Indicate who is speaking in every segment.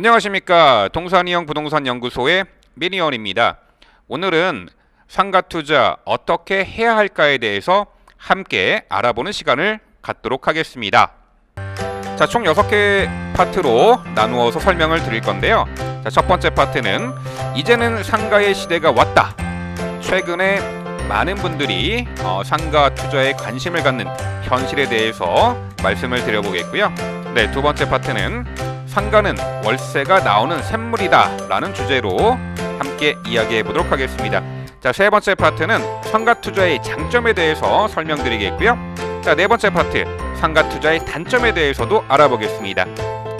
Speaker 1: 안녕하십니까 동산이형 부동산 연구소의 미니언입니다. 오늘은 상가 투자 어떻게 해야 할까에 대해서 함께 알아보는 시간을 갖도록 하겠습니다. 자, 총 6개 파트로 나누어서 설명을 드릴 건데요. 자, 첫 번째 파트는 이제는 상가의 시대가 왔다. 최근에 많은 분들이 어, 상가 투자에 관심을 갖는 현실에 대해서 말씀을 드려보겠고요. 네, 두 번째 파트는 상가는 월세가 나오는 샘물이다 라는 주제로 함께 이야기해 보도록 하겠습니다. 자, 세 번째 파트는 상가 투자의 장점에 대해서 설명드리겠고요. 자, 네 번째 파트 상가 투자의 단점에 대해서도 알아보겠습니다.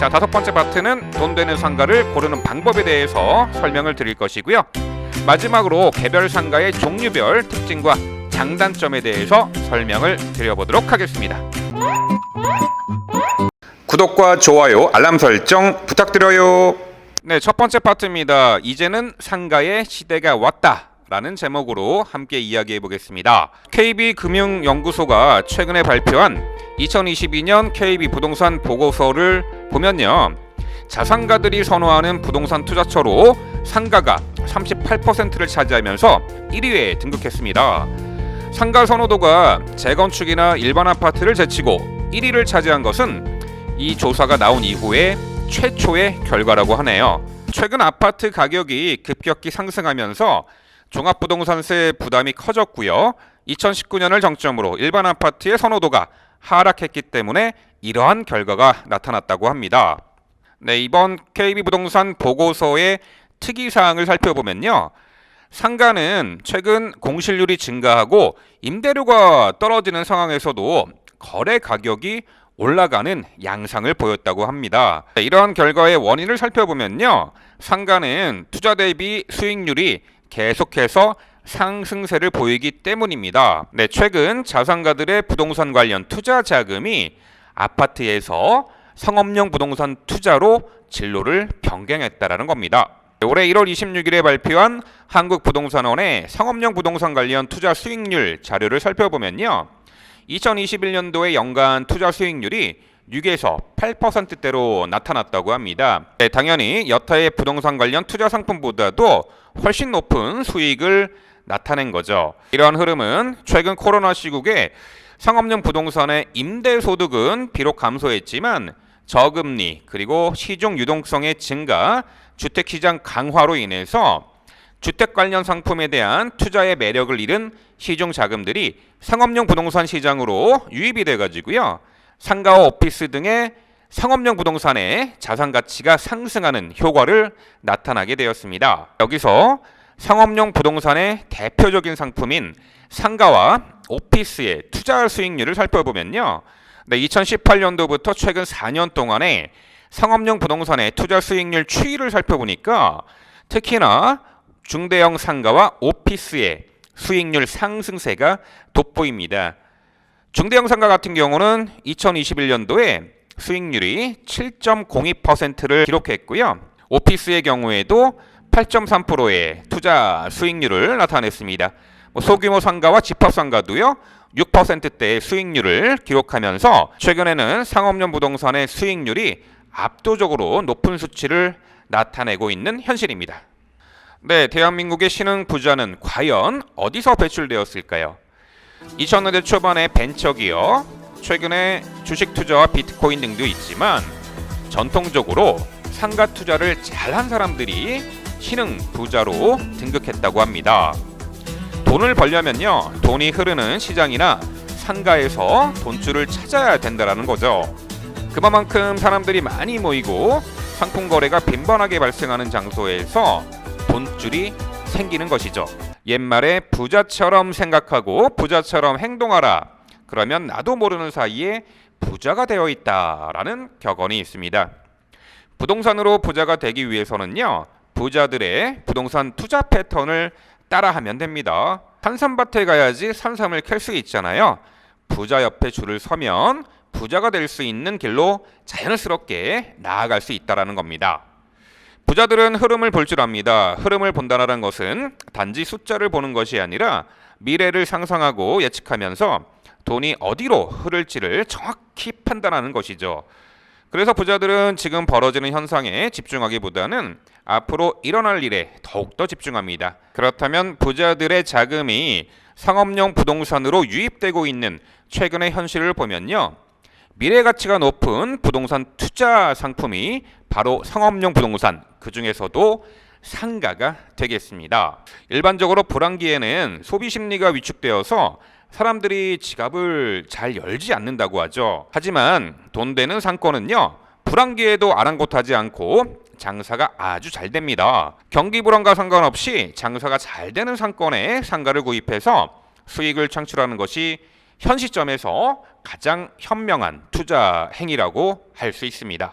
Speaker 1: 자, 다섯 번째 파트는 돈 되는 상가를 고르는 방법에 대해서 설명을 드릴 것이고요. 마지막으로 개별 상가의 종류별 특징과 장단점에 대해서 설명을 드려보도록 하겠습니다. 구독과 좋아요, 알람 설정 부탁드려요. 네, 첫 번째 파트입니다. 이제는 상가의 시대가 왔다. 라는 제목으로 함께 이야기해 보겠습니다. KB금융연구소가 최근에 발표한 2022년 KB 부동산 보고서를 보면요. 자산가들이 선호하는 부동산 투자처로 상가가 38%를 차지하면서 1위에 등극했습니다. 상가 선호도가 재건축이나 일반 아파트를 제치고 1위를 차지한 것은 이 조사가 나온 이후에 최초의 결과라고 하네요. 최근 아파트 가격이 급격히 상승하면서 종합부동산세 부담이 커졌고요. 2019년을 정점으로 일반 아파트의 선호도가 하락했기 때문에 이러한 결과가 나타났다고 합니다. 네, 이번 KB부동산 보고서의 특이 사항을 살펴보면요. 상가는 최근 공실률이 증가하고 임대료가 떨어지는 상황에서도 거래 가격이 올라가는 양상을 보였다고 합니다. 네, 이러한 결과의 원인을 살펴보면요. 상가는 투자 대비 수익률이 계속해서 상승세를 보이기 때문입니다. 네, 최근 자산가들의 부동산 관련 투자 자금이 아파트에서 상업용 부동산 투자로 진로를 변경했다라는 겁니다. 올해 1월 26일에 발표한 한국부동산원의 상업용 부동산 관련 투자 수익률 자료를 살펴보면요. 2021년도의 연간 투자 수익률이 6에서 8%대로 나타났다고 합니다. 네, 당연히 여타의 부동산 관련 투자 상품보다도 훨씬 높은 수익을 나타낸 거죠. 이러한 흐름은 최근 코로나 시국에 상업용 부동산의 임대 소득은 비록 감소했지만 저금리 그리고 시중 유동성의 증가, 주택 시장 강화로 인해서 주택 관련 상품에 대한 투자의 매력을 잃은 시중 자금들이 상업용 부동산 시장으로 유입이 돼 가지고요. 상가와 오피스 등의 상업용 부동산의 자산 가치가 상승하는 효과를 나타나게 되었습니다. 여기서 상업용 부동산의 대표적인 상품인 상가와 오피스의 투자 수익률을 살펴보면요. 네, 2018년도부터 최근 4년 동안에 상업용 부동산의 투자 수익률 추이를 살펴보니까 특히나 중대형 상가와 오피스의 수익률 상승세가 돋보입니다. 중대형 상가 같은 경우는 2021년도에 수익률이 7.02%를 기록했고요. 오피스의 경우에도 8.3%의 투자 수익률을 나타냈습니다. 뭐 소규모 상가와 집합 상가도요. 6%대의 수익률을 기록하면서 최근에는 상업용 부동산의 수익률이 압도적으로 높은 수치를 나타내고 있는 현실입니다. 네, 대한민국의 신흥 부자는 과연 어디서 배출되었을까요? 2000년대 초반에 벤처기업, 최근에 주식 투자와 비트코인 등도 있지만 전통적으로 상가 투자를 잘한 사람들이 신흥 부자로 등극했다고 합니다. 돈을 벌려면요, 돈이 흐르는 시장이나 상가에서 돈줄을 찾아야 된다라는 거죠. 그만큼 사람들이 많이 모이고 상품 거래가 빈번하게 발생하는 장소에서 돈줄이 생기는 것이죠. 옛말에 부자처럼 생각하고 부자처럼 행동하라. 그러면 나도 모르는 사이에 부자가 되어 있다라는 격언이 있습니다. 부동산으로 부자가 되기 위해서는요. 부자들의 부동산 투자 패턴을 따라하면 됩니다. 산삼밭에 가야지 산삼을 캘 수 있잖아요. 부자 옆에 줄을 서면 부자가 될 수 있는 길로 자연스럽게 나아갈 수 있다라는 겁니다. 부자들은 흐름을 볼 줄 압니다. 흐름을 본다는 것은 단지 숫자를 보는 것이 아니라 미래를 상상하고 예측하면서 돈이 어디로 흐를지를 정확히 판단하는 것이죠. 그래서 부자들은 지금 벌어지는 현상에 집중하기보다는 앞으로 일어날 일에 더욱더 집중합니다. 그렇다면 부자들의 자금이 상업용 부동산으로 유입되고 있는 최근의 현실을 보면요. 미래 가치가 높은 부동산 투자 상품이 바로 상업용 부동산, 그 중에서도 상가가 되겠습니다. 일반적으로 불황기에는 소비 심리가 위축되어서 사람들이 지갑을 잘 열지 않는다고 하죠. 하지만 돈 되는 상권은요. 불황기에도 아랑곳하지 않고 장사가 아주 잘 됩니다. 경기 불황과 상관없이 장사가 잘 되는 상권에 상가를 구입해서 수익을 창출하는 것이 현 시점에서 가장 현명한 투자 행위라고 할 수 있습니다.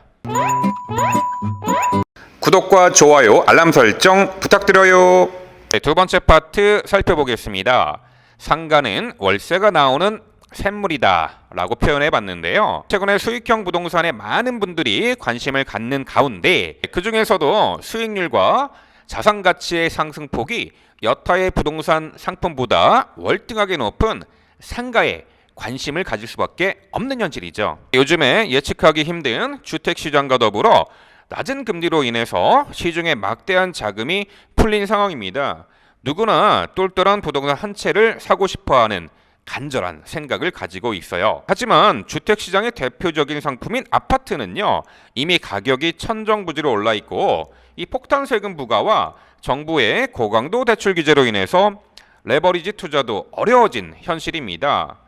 Speaker 1: 구독과 좋아요, 알람 설정 부탁드려요. 네, 두 번째 파트 살펴보겠습니다. 상가는 월세가 나오는 샘물이다 라고 표현해 봤는데요. 최근에 수익형 부동산에 많은 분들이 관심을 갖는 가운데 그 중에서도 수익률과 자산 가치의 상승폭이 여타의 부동산 상품보다 월등하게 높은 상가에 관심을 가질 수밖에 없는 현실이죠. 요즘에 예측하기 힘든 주택 시장과 더불어 낮은 금리로 인해서 시중에 막대한 자금이 풀린 상황입니다. 누구나 똘똘한 부동산 한 채를 사고 싶어 하는 간절한 생각을 가지고 있어요. 하지만 주택 시장의 대표적인 상품인 아파트는요, 이미 가격이 천정부지로 올라 있고, 이 폭탄 세금 부과와 정부의 고강도 대출 규제로 인해서 레버리지 투자도 어려워진 현실입니다.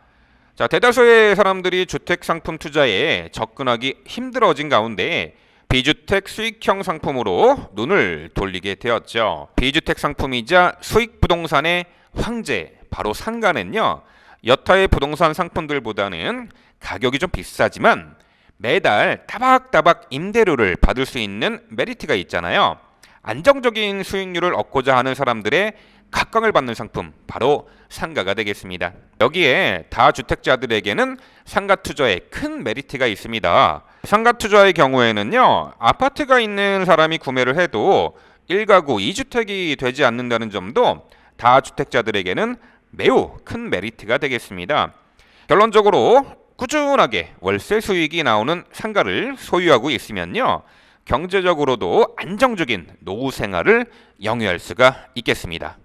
Speaker 1: 자, 대다수의 사람들이 주택 상품 투자에 접근하기 힘들어진 가운데 비주택 수익형 상품으로 눈을 돌리게 되었죠. 비주택 상품이자 수익 부동산의 황제 바로 상가는요. 여타의 부동산 상품들보다는 가격이 좀 비싸지만 매달 따박따박 임대료를 받을 수 있는 메리트가 있잖아요. 안정적인 수익률을 얻고자 하는 사람들의 각광을 받는 상품 바로 상가가 되겠습니다. 여기에 다주택자들에게는 상가 투자에 큰 메리트가 있습니다. 상가 투자의 경우에는요. 아파트가 있는 사람이 구매를 해도 1가구 2주택이 되지 않는다는 점도 다주택자들에게는 매우 큰 메리트가 되겠습니다. 결론적으로 꾸준하게 월세 수익이 나오는 상가를 소유하고 있으면요. 경제적으로도 안정적인 노후 생활을 영위할 수가 있겠습니다.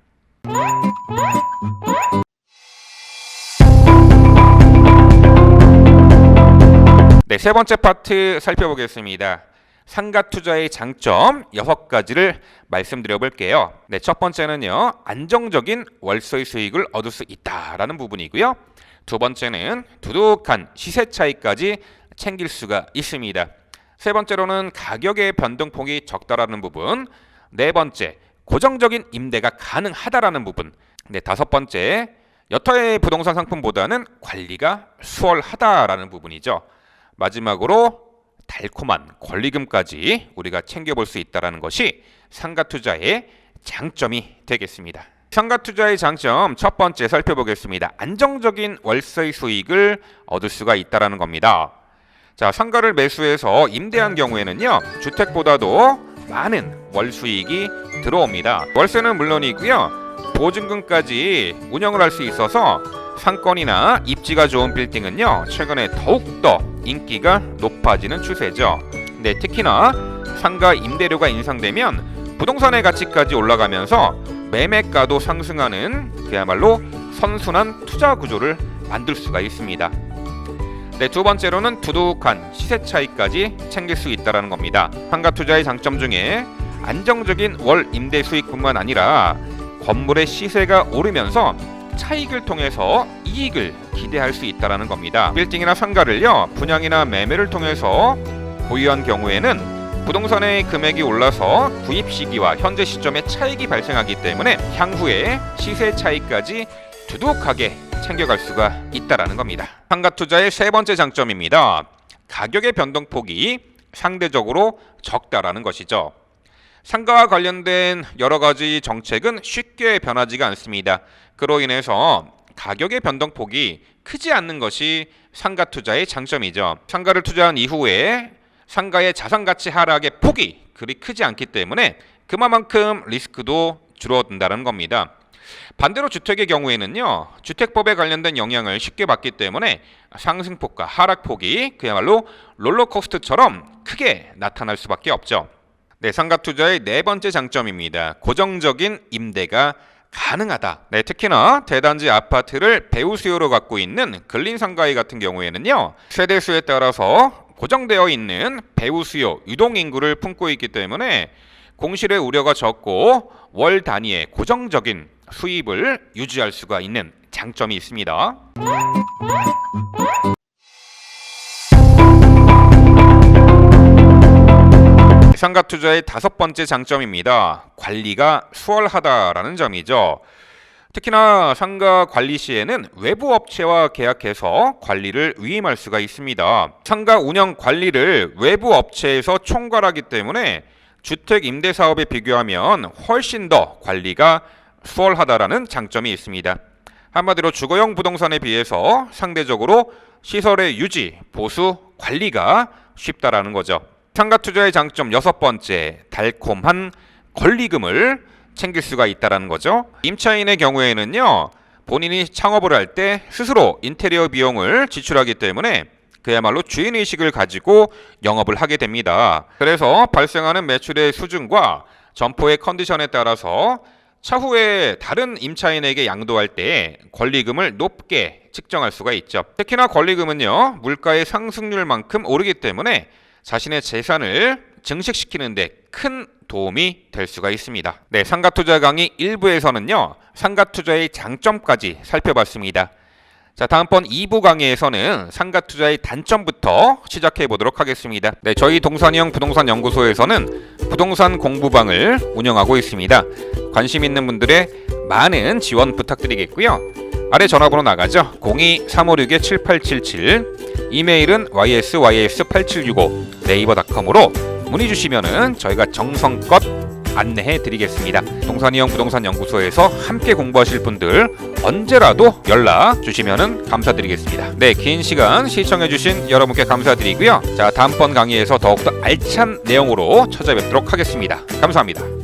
Speaker 1: 네, 세 번째 파트 살펴보겠습니다. 상가 투자의 장점 여섯 가지를 말씀드려 볼게요. 네, 첫 번째는요. 안정적인 월세 수익을 얻을 수 있다라는 부분이고요. 두 번째는 두둑한 시세 차이까지 챙길 수가 있습니다. 세 번째로는 가격의 변동폭이 적다라는 부분. 네 번째, 고정적인 임대가 가능하다라는 부분. 네, 다섯 번째, 여타의 부동산 상품보다는 관리가 수월하다라는 부분이죠. 마지막으로 달콤한 권리금까지 우리가 챙겨볼 수 있다는 것이 상가 투자의 장점이 되겠습니다. 상가 투자의 장점 첫 번째 살펴보겠습니다. 안정적인 월세 수익을 얻을 수가 있다는 겁니다. 자, 상가를 매수해서 임대한 경우에는요, 주택보다도 많은 월 수익이 들어옵니다. 월세는 물론이고요, 보증금까지 운영을 할 수 있어서 상권이나 입지가 좋은 빌딩은요, 최근에 더욱더 인기가 높아지는 추세죠. 네, 특히나 상가 임대료가 인상되면 부동산의 가치까지 올라가면서 매매가도 상승하는 그야말로 선순환 투자 구조를 만들 수가 있습니다. 네, 두 번째로는 두둑한 시세 차이까지 챙길 수 있다는 겁니다. 상가 투자의 장점 중에 안정적인 월 임대 수익뿐만 아니라 건물의 시세가 오르면서 차익을 통해서 이익을 기대할 수 있다는 겁니다. 빌딩이나 상가를요 분양이나 매매를 통해서 보유한 경우에는 부동산의 금액이 올라서 구입 시기와 현재 시점에 차익이 발생하기 때문에 향후에 시세 차익까지 두둑하게 챙겨갈 수가 있다라는 겁니다. 상가 투자의 세 번째 장점입니다. 가격의 변동폭이 상대적으로 적다라는 것이죠. 상가와 관련된 여러 가지 정책은 쉽게 변하지가 않습니다. 그로 인해서 가격의 변동폭이 크지 않는 것이 상가 투자의 장점이죠. 상가를 투자한 이후에 상가의 자산 가치 하락의 폭이 그리 크지 않기 때문에 그만큼 리스크도 줄어든다는 겁니다. 반대로 주택의 경우에는요, 주택법에 관련된 영향을 쉽게 받기 때문에 상승폭과 하락폭이 그야말로 롤러코스터처럼 크게 나타날 수밖에 없죠. 네, 상가 투자의 네 번째 장점입니다. 고정적인 임대가 가능하다. 네, 특히나 대단지 아파트를 배우 수요로 갖고 있는 근린 상가의 같은 경우에는요, 세대 수에 따라서 고정되어 있는 배우 수요, 유동 인구를 품고 있기 때문에 공실의 우려가 적고 월 단위의 고정적인 수입을 유지할 수가 있는 장점이 있습니다. 상가 투자의 다섯 번째 장점입니다. 관리가 수월하다라는 점이죠. 특히나 상가 관리 시에는 외부 업체와 계약해서 관리를 위임할 수가 있습니다. 상가 운영 관리를 외부 업체에서 총괄하기 때문에 주택 임대 사업에 비교하면 훨씬 더 관리가 수월하다라는 장점이 있습니다. 한마디로 주거용 부동산에 비해서 상대적으로 시설의 유지, 보수, 관리가 쉽다라는 거죠. 상가 투자의 장점 여섯 번째, 달콤한 권리금을 챙길 수가 있다라는 거죠. 임차인의 경우에는요, 본인이 창업을 할 때 스스로 인테리어 비용을 지출하기 때문에 그야말로 주인 의식을 가지고 영업을 하게 됩니다. 그래서 발생하는 매출의 수준과 점포의 컨디션에 따라서 차후에 다른 임차인에게 양도할 때 권리금을 높게 측정할 수가 있죠. 특히나 권리금은요, 물가의 상승률만큼 오르기 때문에 자신의 재산을 증식시키는데 큰 도움이 될 수가 있습니다. 네, 상가 투자 강의 1부에서는요, 상가 투자의 장점까지 살펴봤습니다. 자, 다음번 2부 강의에서는 상가 투자의 단점부터 시작해 보도록 하겠습니다. 네, 저희 동산형 부동산 연구소에서는 부동산 공부방을 운영하고 있습니다. 관심 있는 분들의 많은 지원 부탁드리겠고요. 아래 전화번호 나가죠. 02-356-7877 이메일은 ysys8765 네이버닷컴으로 문의 주시면은 저희가 정성껏 안내해 드리겠습니다. 동산이형 부동산 연구소에서 함께 공부하실 분들 언제라도 연락 주시면은 감사드리겠습니다. 네, 긴 시간 시청해 주신 여러분께 감사드리고요. 자, 다음번 강의에서 더욱더 알찬 내용으로 찾아뵙도록 하겠습니다. 감사합니다.